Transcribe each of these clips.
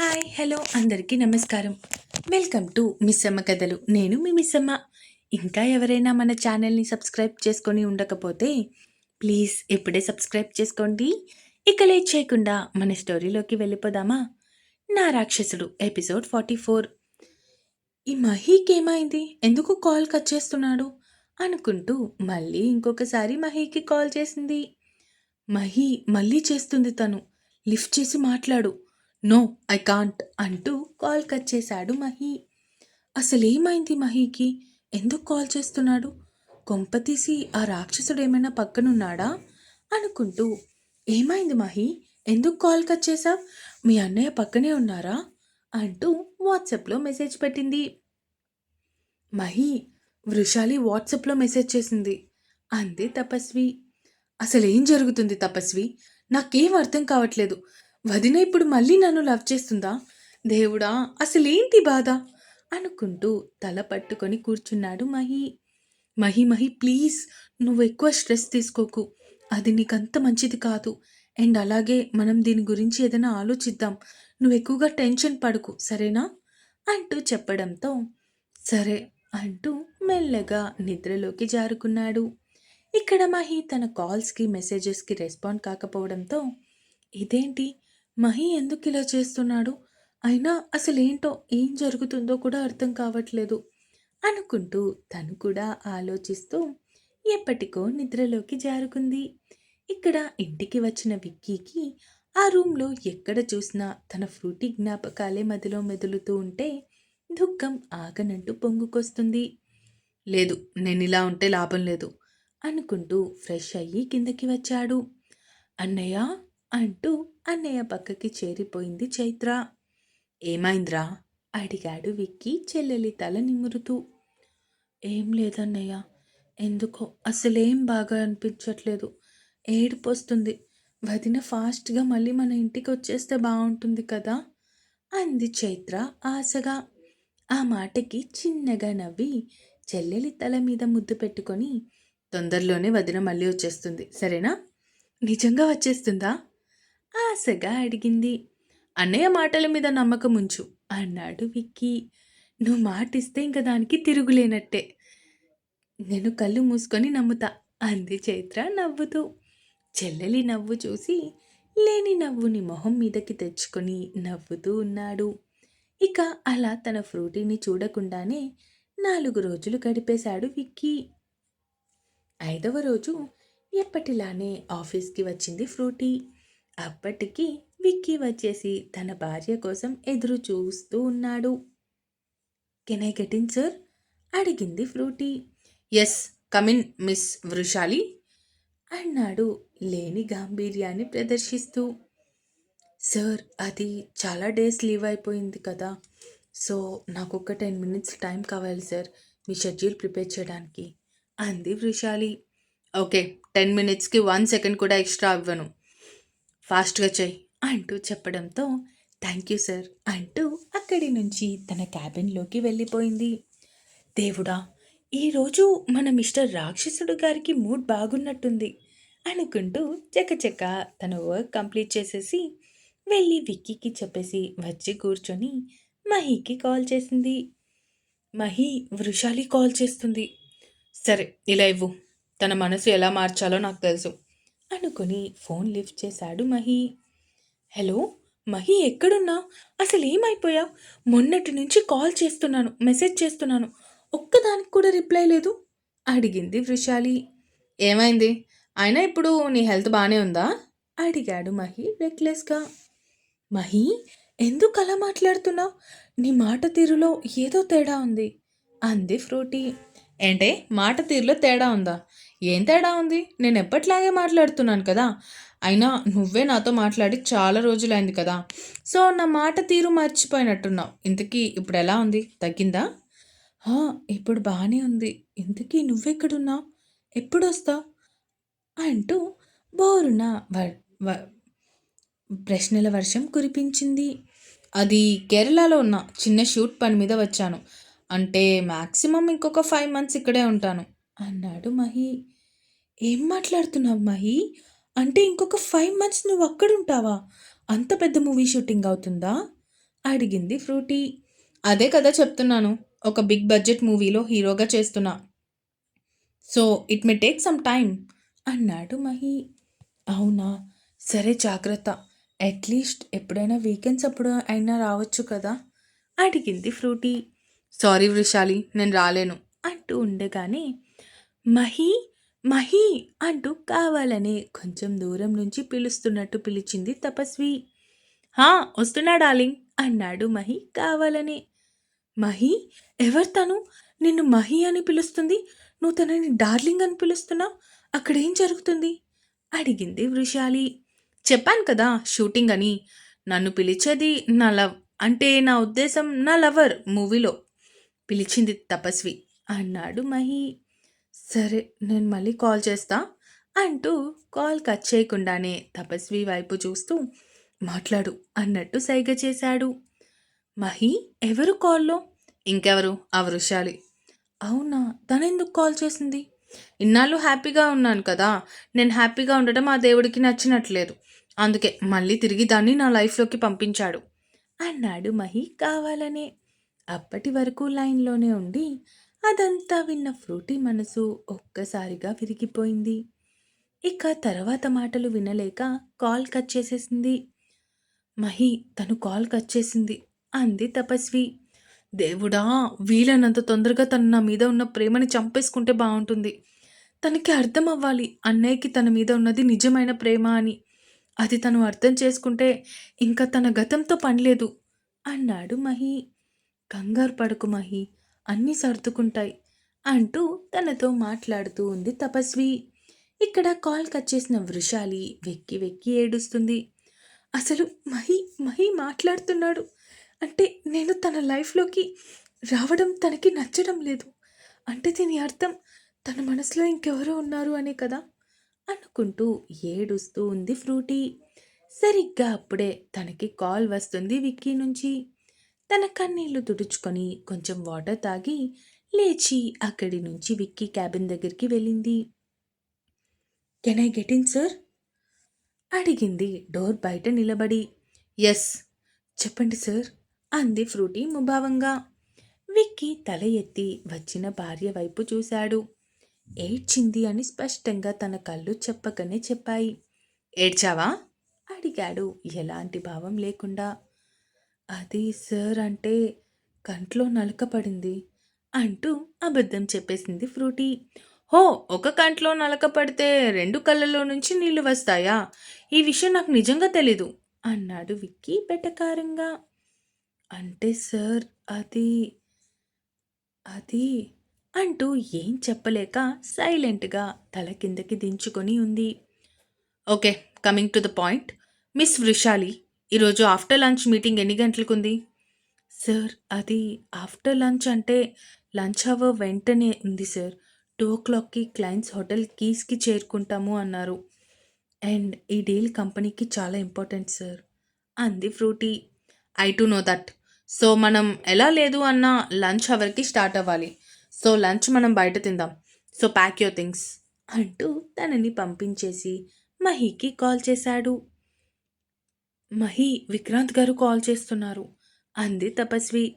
Hi hello అందరికీ నమస్కారం. Welcome to Missamma కథలు. నేను మీ మిస్సమ్మ. ఇంకా ఎవరైనా మన ఛానల్ని సబ్స్క్రైబ్ చేసుకొని ఉండకపోతే ప్లీజ్ ఇప్పుడే సబ్స్క్రైబ్ చేసుకోండి. ఇక లేట్ చేయకుండా మన స్టోరీలోకి వెళ్ళిపోదామా? నా రాక్షసుడు ఎపిసోడ్ ఫార్టీ ఫోర్. ఈ మహీకి ఏమైంది? ఎందుకు కాల్ కట్ చేస్తున్నాడు? అనుకుంటూ మళ్ళీ ఇంకొకసారి మహీకి కాల్ చేసింది. మహి మళ్ళీ చేస్తుంది తను. లిఫ్ట్ చేసి మాట్లాడు. నో ఐ కాంట్ అంటూ కాల్ కట్ చేశాడు మహి. అసలేమైంది మహీకి? ఎందుకు కాల్ చేస్తున్నాడు? కొంపతీసి ఆ రాక్షసుడు ఏమైనా పక్కనున్నాడా? అనుకుంటూ ఏమైంది మహి? ఎందుకు కాల్ కట్ చేశావు? మీ అన్నయ్య పక్కనే ఉన్నారా? అంటూ వాట్సాప్లో మెసేజ్ పెట్టింది. మహి వృషాలి వాట్సాప్లో మెసేజ్ చేసింది. అంది తపస్వి. అసలేం జరుగుతుంది తపస్వి? నాకేం అర్థం కావట్లేదు. వదిన ఇప్పుడు మళ్ళీ నన్ను లవ్ చేస్తుందా? దేవుడా అసలేంటి బాధ? అనుకుంటూ తల పట్టుకొని కూర్చున్నాడు మహి. మహి మహి ప్లీజ్ నువ్వు ఎక్కువ స్ట్రెస్ తీసుకోకు. అది నీకంత మంచిది కాదు. అండ్ అలాగే మనం దీని గురించి ఏదైనా ఆలోచిద్దాం. నువ్వు ఎక్కువగా టెన్షన్ పడుకు సరేనా? అంటూ చెప్పడంతో సరే అంటూ మెల్లగా నిద్రలోకి జారుకున్నాడు. ఇక్కడ మహి తన కాల్స్కి మెసేజెస్కి రెస్పాండ్ కాకపోవడంతో ఇదేంటి? మహి ఎందుకు ఇలా చేస్తున్నాడు? అయినా అసలేంటో ఏం జరుగుతుందో కూడా అర్థం కావట్లేదు. అనుకుంటూ తను కూడా ఆలోచిస్తూ ఎప్పటికో నిద్రలోకి జారుకుంది. ఇక్కడ ఇంటికి వచ్చిన విక్కీకి ఆ రూమ్లో ఎక్కడ చూసినా తన ఫ్రూటీ జ్ఞాపకాలే మదిలో మెదులుతూ ఉంటే దుఃఖం ఆగనంటూ పొంగుకొస్తుంది. లేదు నేను ఇలా ఉంటే లాభం లేదు అనుకుంటూ ఫ్రెష్ అయ్యి కిందకి వచ్చాడు. అన్నయ్య అంటూ అన్నయ్య పక్కకి చేరిపోయింది చైత్ర. ఏమైందిరా? అడిగాడు విక్కీ చెల్లెలి తల నిమురుతూ. ఏం లేదన్నయ్య ఎందుకో అసలేం బాగా అనిపించట్లేదు. ఏడుపొస్తుంది. వదిన ఫాస్ట్గా మళ్ళీ మన ఇంటికి వచ్చేస్తే బాగుంటుంది కదా? అంది చైత్ర ఆశగా. ఆ మాటకి చిన్నగా నవ్వి చెల్లెలి తల మీద ముద్దు పెట్టుకొని తొందరలోనే వదిన మళ్ళీ వచ్చేస్తుంది. సరేనా? నిజంగా వచ్చేస్తుందా? ఆశగా అడిగింది. అన్నయ్య మాటల మీద నమ్మకం ఉంచు. అన్నాడు విక్కీ నువ్వు మాటిస్తే ఇంక దానికి తిరుగులేనట్టే. నేను కళ్ళు మూసుకొని నమ్ముతా. అంది చైత్ర నవ్వుతూ. చెల్లెలి నవ్వు చూసి లేని నవ్వుని మొహం మీదకి తెచ్చుకొని నవ్వుతూ ఉన్నాడు. ఇక అలా తన ఫ్రూటీని చూడకుండానే నాలుగు రోజులు గడిపేశాడు విక్కీ. ఐదవ రోజు ఎప్పటిలానే ఆఫీస్కి వచ్చింది ఫ్రూటీ. అప్పటికి విక్కీ వచ్చేసి తన భార్య కోసం ఎదురు చూస్తూ ఉన్నాడు. Can I get in sir? అడిగింది Fruity. Yes come in miss Vrushali అన్నాడు లేని గాంభీర్యాన్ని ప్రదర్శిస్తూ. సార్ అది చాలా డేస్ లీవ్ అయిపోయింది కదా సో నాకు ఒక టెన్ మినిట్స్ టైం కావాలి సార్ మీ షెడ్యూల్ ప్రిపేర్ చేయడానికి అంది వృషాలి. ఓకే టెన్ మినిట్స్కి వన్ సెకండ్ కూడా ఎక్స్ట్రా ఇవ్వను ఫాస్ట్గా చేయి అంటూ చెప్పడంతో థ్యాంక్ యూ సార్ అంటూ అక్కడి నుంచి తన క్యాబిన్లోకి వెళ్ళిపోయింది. దేవుడా ఈరోజు మన మిస్టర్ రాక్షసుడు గారికి మూడ్ బాగున్నట్టుంది అనుకుంటూ చకచక తన వర్క్ కంప్లీట్ చేసేసి వెళ్ళి విక్కీకి చెప్పేసి వచ్చి కూర్చొని మహీకి కాల్ చేసింది. మహి వృషాలి కాల్ చేస్తుంది. సరే ఇలా ఇవ్వు. తన మనసు ఎలా మార్చాలో నాకు తెలుసు. అనుకుని ఫోన్ లిఫ్ట్ చేశాడు మహి. హలో మహి ఎక్కడున్నావు అసలు ఏమైపోయావు? మొన్నటి నుంచి కాల్ చేస్తున్నాను మెసేజ్ చేస్తున్నాను. ఒక్కదానికి కూడా రిప్లై లేదు? అడిగింది వృషాలి. ఏమైంది? అయినా ఇప్పుడు నీ హెల్త్ బాగానే ఉందా? అడిగాడు మహి రెక్లెస్గా. మహి ఎందుకు అలా మాట్లాడుతున్నావు? నీ మాట తీరులో ఏదో తేడా ఉంది అంది ఫ్రూటీ. ఏంటే మాట తీరులో తేడా ఉందా? ఏం తేడా ఉంది? నేను ఎప్పట్లాగే మాట్లాడుతున్నాను కదా. అయినా నువ్వే నాతో మాట్లాడి చాలా రోజులైంది కదా. సో నా మాట తీరు మర్చిపోయినట్టున్నావు. ఇంతకీ ఇప్పుడు ఎలా ఉంది? తగ్గిందా? "హా, ఇప్పుడు బాగానే ఉంది. ఇంతకీ నువ్వెక్కడున్నావు? ఎప్పుడు వస్తావు అంటూ బోరున వ- వ- ప్రశ్నల వర్షం కురిపించింది. అది కేరళలో ఉన్న చిన్న షూట్ పని మీద వచ్చాను. అంటే మ్యాక్సిమం ఇంకొక ఫైవ్ మంత్స్ ఇక్కడే ఉంటాను. అన్నాడు మహి. ఏం మాట్లాడుతున్నావు మహి? అంటే ఇంకొక ఫైవ్ మంత్స్ నువ్వు అక్కడ ఉంటావా అంత పెద్ద మూవీ షూటింగ్ అవుతుందా? అడిగింది ఫ్రూటీ. అదే కదా చెప్తున్నాను. ఒక బిగ్ బడ్జెట్ మూవీలో హీరోగా చేస్తున్నా. So it may take some time అన్నాడు మహి. అవునా? సరే జాగ్రత్త. అట్లీస్ట్ ఎప్పుడైనా వీకెండ్స్ అప్పుడు అయినా రావచ్చు కదా? అడిగింది ఫ్రూటీ. సారీ వృషాలి నేను రాలేను అంటూ ఉండగానే మహి మహి అంటూ కావాలనే కొంచెం దూరం నుంచి పిలుస్తున్నట్టు పిలిచింది తపస్వి. హా వస్తున్నా డార్లింగ్ అన్నాడు మహి కావాలనే. మహి? ఎవరు తను? నిన్ను మహి అని పిలుస్తుంది? నువ్వు తనని డార్లింగ్ అని పిలుస్తున్నావు అక్కడేం జరుగుతుంది? అడిగింది వృషాలి. చెప్పాను కదా షూటింగ్ అని. నన్ను పిలిచేది నా లవ్ అంటే నా ఉద్దేశం నా లవర్ మూవీలో పిలిచింది తపస్వి అన్నాడు మహి. సరే నేను మళ్ళీ కాల్ చేస్తా అంటూ కాల్ కట్ చేయకుండానే తపస్వి వైపు చూస్తూ మాట్లాడు అన్నట్టు సైగ చేశాడు. మహి ఎవరు కాల్లో? ఇంకెవరు? ఆ వృషాలి. అవునా? తనెందుకు కాల్ చేసింది? ఇన్నాళ్ళు హ్యాపీగా ఉన్నాను కదా. నేను హ్యాపీగా ఉండటం ఆ దేవుడికి నచ్చినట్లేదు. అందుకే మళ్ళీ తిరిగి దాన్ని నా లైఫ్లోకి పంపించాడు. అన్నాడు మహి కావాలనే. అప్పటి వరకు లైన్లోనే ఉండి అదంతా విన్న ఫ్రూటీ మనసు ఒక్కసారిగా విరిగిపోయింది. ఇక తర్వాత మాటలు వినలేక కాల్ కట్ చేసేసింది. మహి తను కాల్ కట్ చేసింది అంది తపస్వి. దేవుడా వీలైనంత తొందరగా తను నా మీద ఉన్న ప్రేమని చంపేసుకుంటే బాగుంటుంది. తనకి అర్థం అవ్వాలి అన్నయ్యకి తన మీద ఉన్నది నిజమైన ప్రేమ అని. అది తను అర్థం చేసుకుంటే ఇంకా తన గతంతో పనిలేదు అన్నాడు మహి. కంగారు పడకు మహి అన్నీ సర్దుకుంటాయి అంటూ తనతో మాట్లాడుతూ ఉంది తపస్వి. ఇక్కడ కాల్ కట్ చేసిన వృషాలి వెక్కి వెక్కి ఏడుస్తుంది. అసలు మహి మహి మాట్లాడుతున్నాడు. అంటే నేను తన లైఫ్లోకి రావడం తనకి నచ్చడం లేదు. అంటే దీని అర్థం తన మనసులో ఇంకెవరో ఉన్నారు అనే కదా? అనుకుంటూ ఏడుస్తూ ఉంది ఫ్రూటీ. సరిగ్గా అప్పుడే తనకి కాల్ వస్తుంది విక్కీ నుంచి. తన కన్నీళ్ళు తుడుచుకొని కొంచెం వాటర్ తాగి లేచి అక్కడి నుంచి విక్కీ క్యాబిన్ దగ్గరికి వెళ్ళింది. Can I get in sir? అడిగింది డోర్ బయట నిలబడి. ఎస్ చెప్పండి సార్ అంది ఫ్రూటీ ముభావంగా. విక్కీ తల ఎత్తి వచ్చిన భార్య వైపు చూశాడు. ఏడ్చింది అని స్పష్టంగా తన కళ్ళు చెప్పకనే చెప్పాయి. ఏడ్చావా? అడిగాడు. ఎలాంటి భావం లేకుండా అది సార్ అంటే కంట్లో నలక పడింది అంటూ అబద్ధం చెప్పేసింది ఫ్రూటీ. హో ఒక కంట్లో నలక పడితే రెండు కళ్ళలో నుంచి నీళ్ళు వస్తాయా? ఈ విషయం నాకు నిజంగా తెలీదు అన్నాడు విక్కీ బెటకారంగా. అంటే సార్ అది అది అంటూ ఏం చెప్పలేక సైలెంట్గా తల కిందకి దించుకొని ఉంది. Okay coming to the point. Miss Vrushali ఈరోజు ఆఫ్టర్ లంచ్ మీటింగ్ ఎన్ని గంటలకు ఉంది సార్ అది ఆఫ్టర్ లంచ్ అంటే లంచ్ అవర్ వెంటనే ఉంది సార్. టూ ఓ క్లాక్కి క్లయింట్స్ హోటల్ కీస్కి చేరుకుంటాము అన్నారు. అండ్ ఈ డీల్ కంపెనీకి చాలా ఇంపార్టెంట్ సార్. అంది Frooti. I too know that. So మనం ఎలా లేదు అన్న లంచ్ అవర్కి స్టార్ట్ అవ్వాలి. సో లంచ్ మనం బయట తిందాం. సో ప్యాక్ యువర్ థింగ్స్ అంటూ తనని పంపించేసి మహీకి కాల్ చేశాడు. మహి విక్రాంత్ గారు కాల్ చేస్తున్నారు. అంది తపస్వి.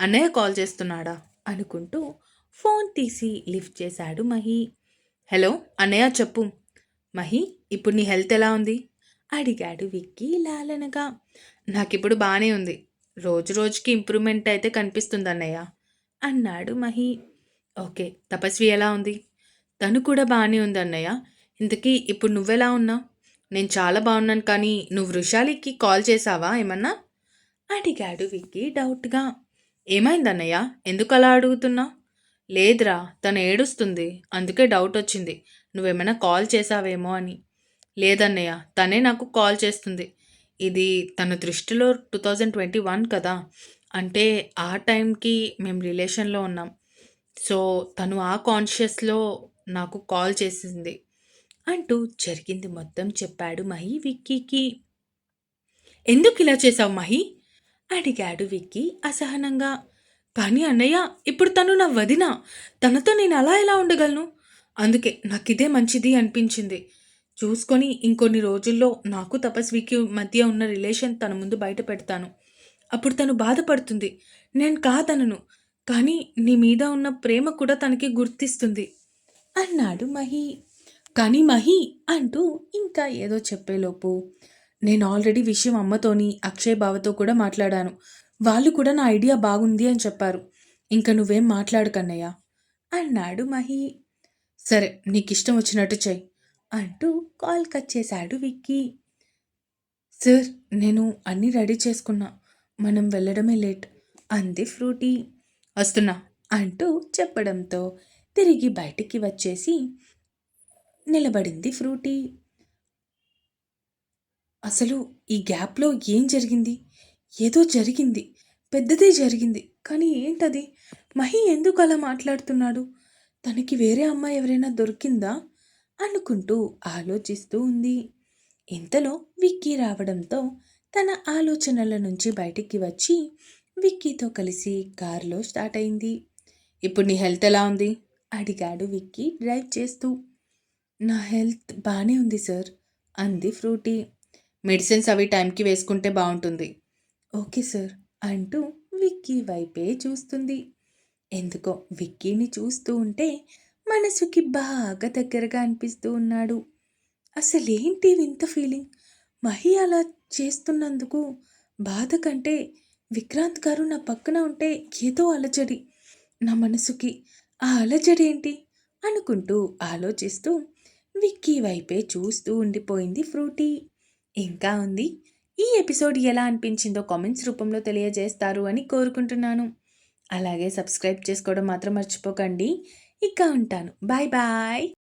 అన్నయ్య కాల్ చేస్తున్నాడా? అనుకుంటూ ఫోన్ తీసి లిఫ్ట్ చేశాడు మహి. హలో అన్నయ్య చెప్పు. మహి ఇప్పుడు నీ హెల్త్ ఎలా ఉంది? అడిగాడు విక్కీ లాలనగా. నాకిప్పుడు బాగానే ఉంది. రోజు రోజుకి ఇంప్రూవ్మెంట్ అయితే కనిపిస్తుంది అన్నయ్య అన్నాడు మహి. ఓకే తపస్వి ఎలా ఉంది? తను కూడా బాగానే ఉంది అన్నయ్య. ఇంతకీ ఇప్పుడు నువ్వెలా ఉన్నావు? నేను చాలా బాగున్నాను కానీ నువ్వు వృషాలికి కాల్ చేసావా ఏమన్నా? అడిగాడు విక్కీ డౌట్గా. ఏమైంది ఎందుకు అలా అడుగుతున్నా? లేదురా తను ఏడుస్తుంది. అందుకే డౌట్ వచ్చింది. నువ్వేమైనా కాల్ చేసావేమో అని. లేదన్నయ్య తనే నాకు కాల్ చేస్తుంది. ఇది తన దృష్టిలో టూ థౌజండ్ ట్వంటీ వన్ కదా. అంటే ఆ టైంకి మేము రిలేషన్లో ఉన్నాం. సో తను ఆ కాన్షియస్లో నాకు కాల్ చేసింది. అంటూ జరిగింది మొత్తం చెప్పాడు మహి విక్కీకి. ఎందుకు ఇలా చేశావు మహి? అడిగాడు విక్కీ అసహనంగా. కానీ అన్నయ్య ఇప్పుడు తను నా వదిన. తనతో నేను అలా ఎలా ఉండగలను? అందుకే నాకు ఇదే మంచిది అనిపించింది. చూసుకొని ఇంకొన్ని రోజుల్లో నాకు తపస్వికి మధ్య ఉన్న రిలేషన్ తన ముందు బయట పెడతాను. అప్పుడు తను బాధపడుతుంది. నేను కాదనను. కానీ నీ మీద ఉన్న ప్రేమ కూడా తనకి గుర్తిస్తుంది అన్నాడు మహి. కానీ మహి అంటూ ఇంకా ఏదో చెప్పేలోపు. నేను ఆల్రెడీ విషయం అమ్మతోని అక్షయ్ బావతో కూడా మాట్లాడాను. వాళ్ళు కూడా నా ఐడియా బాగుంది అని చెప్పారు. ఇంకా నువ్వేం మాట్లాడకన్నయ్యా అన్నాడు మహి. సరే నీకు ఇష్టం వచ్చినట్టు చెయ్యి అంటూ కాల్ కట్ చేశాడు విక్కీ. సార్ నేను అన్నీ రెడీ చేసుకున్నా. మనం వెళ్ళడమే లేట్ అంది ఫ్రూటీ. వస్తున్నా అంటూ చెప్పడంతో తిరిగి బయటికి వచ్చేసి నిలబడింది ఫ్రూటీ. అసలు ఈ గ్యాప్లో ఏం జరిగింది? ఏదో జరిగింది. పెద్దదే జరిగింది. కానీ ఏంటది? మహి ఎందుకు అలా మాట్లాడుతున్నాడు? తనకి వేరే అమ్మాయి ఎవరైనా దొరికిందా? అనుకుంటూ ఆలోచిస్తూ ఉంది. ఇంతలో విక్కీ రావడంతో తన ఆలోచనల నుంచి బయటికి వచ్చి విక్కీతో కలిసి కారులో స్టార్ట్ అయింది. ఇప్పుడు నీ హెల్త్ ఎలా ఉంది? అడిగాడు విక్కీ డ్రైవ్ చేస్తూ. నా హెల్త్ బాగానే ఉంది సార్. అంది ఫ్రూటీ. మెడిసిన్స్ అవి టైంకి వేసుకుంటే బాగుంటుంది ఓకే సార్ అంటూ విక్కీ వైపే చూస్తుంది. ఎందుకో విక్కీని చూస్తూ ఉంటే మనసుకి బాగా దగ్గరగా అనిపిస్తూ ఉన్నాడు. అసలేంటి వింత ఫీలింగ్? మహి అలా చేస్తున్నందుకు బాధ కంటే విక్రాంత్ గారు నా పక్కన ఉంటే ఏదో అలజడి. నా మనసుకి ఆ అలజడి ఏంటి అనుకుంటూ ఆలోచిస్తూ విక్కీ వైపే చూస్తూ ఉండిపోయింది ఫ్రూటీ. ఇంకా ఉంది. ఈ ఎపిసోడ్ ఎలా అనిపించిందో కామెంట్స్ రూపంలో తెలియజేస్తారు అని కోరుకుంటున్నాను. అలాగే సబ్స్క్రైబ్ చేసుకోవడం మాత్రం మర్చిపోకండి. ఇక ఉంటాను. Bye bye.